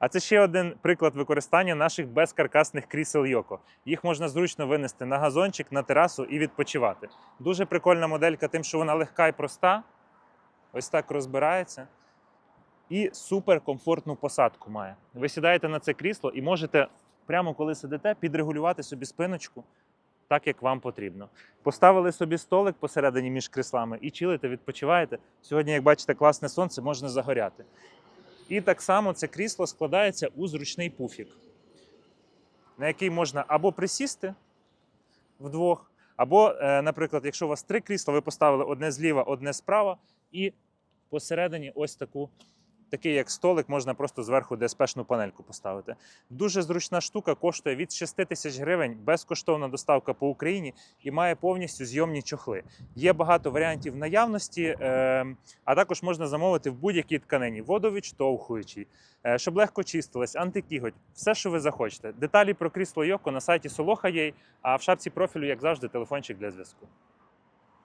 А це ще один приклад використання наших безкаркасних крісел Йоко. Їх можна зручно винести на газончик, на терасу і відпочивати. Дуже прикольна моделька, тим, що вона легка і проста. Ось так розбирається. І суперкомфортну посадку має. Ви сідаєте на це крісло і можете, прямо коли сидите, підрегулювати собі спиночку так, як вам потрібно. Поставили собі столик посередині між кріслами і чилите, відпочиваєте. Сьогодні, як бачите, класне сонце, можна загоряти. І так само це крісло складається у зручний пуфік, на який можна або присісти вдвох, або, е, наприклад, якщо у вас три крісла, ви поставили одне зліва, одне справа, і посередині ось таку. Такий як столик, можна просто зверху ДСПшну панельку поставити. Дуже зручна штука, коштує від 6 тисяч гривень, безкоштовна доставка по Україні і має повністю зйомні чохли. Є багато варіантів наявності, е, а також можна замовити в будь-якій тканині, водовідштовхуючій, е, щоб легко чистилось, антикіготь, все, що ви захочете. Деталі про крісло Йоко на сайті Soloha.ua, а в шапці профілю, як завжди, телефончик для зв'язку.